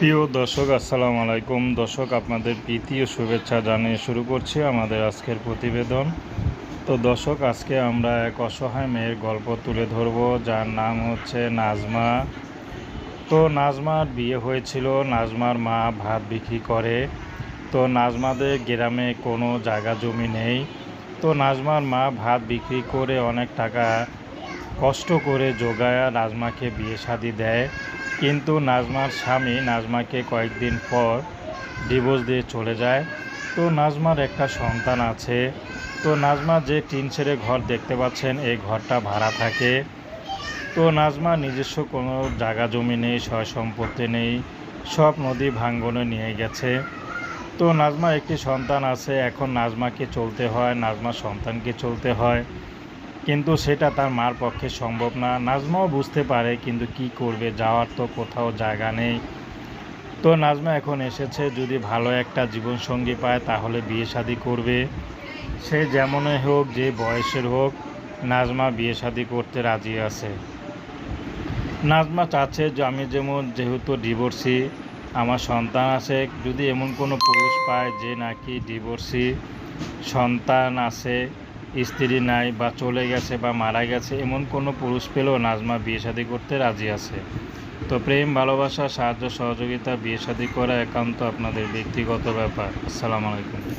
প্রিয় দর্শক, আসসালামু আলাইকুম। দর্শক, আপনাদের প্রীতি ও শুভেচ্ছা জানিয়ে শুরু করছি আমাদের আজকের প্রতিবেদন। তো দর্শক, আজকে আমরা এক অসহায় মেয়ের গল্প তুলে ধরব, যার নাম হচ্ছে নাজমা। তো নাজমার বিয়ে হয়েছিল, নাজমার মা ভাত বিক্রি করে। তো নাজমাদের গ্রামে কোনো জায়গা জমি নেই। তো নাজমার মা ভাত বিক্রি করে অনেক টাকা কষ্ট করে জোগায়া নাজমাকে বিয়ে শাদি দেয়। কিন্তু নাজমার স্বামী নাজমাকে কয়েকদিন পর ডিভোর্স দিয়ে চলে যায়। তো নাজমার একটা সন্তান আছে। তো নাজমা যে টিন ছেড়ে ঘর দেখতে পাচ্ছেন, এই ঘরটা ভাড়া থাকে। তো নাজমা নিজস্ব কোনো জায়গা, জমি নেই, সয় সম্পত্তি নেই, সব নদী ভাঙ্গনে নিয়ে গেছে। তো নাজমা একটি সন্তান আছে, এখন নাজমাকে চলতে হয়, নাজমার সন্তানকে চলতে হয়। কিন্তু সেটা তার মার পক্ষে সম্ভব না। নাজমাও বুঝতে পারে কিন্তু কি করবে, যাওয়ার তো কোথাও জায়গা নেই। তো নাজমা এখন এসেছে, যদি ভালো একটা জীবনসঙ্গী পায় তাহলে বিয়ে শাদি করবে। সে যেমনই হোক, যে বয়সের হোক, নাজমা বিয়ে শাদি করতে রাজি আছে। নাজমা চাচ্ছে, যে আমি যেমন যেহেতু ডিভোর্সি, আমার সন্তান আছে, যদি এমন কোনো পুরুষ পায় যে নাকি ডিভোর্সি সন্তান আছে স্ত্রী নাই বা চলে গেছে বা মারা গেছে, এমন কোনো পুরুষ পেলেও নাজমা বিয়ে শাদি করতে রাজি আছে। তো প্রেম, ভালোবাসা, সাহায্য, সহযোগিতা, বিয়ে শাদি করা একান্ত আপনাদের ব্যক্তিগত ব্যাপার। আসসালামু আলাইকুম।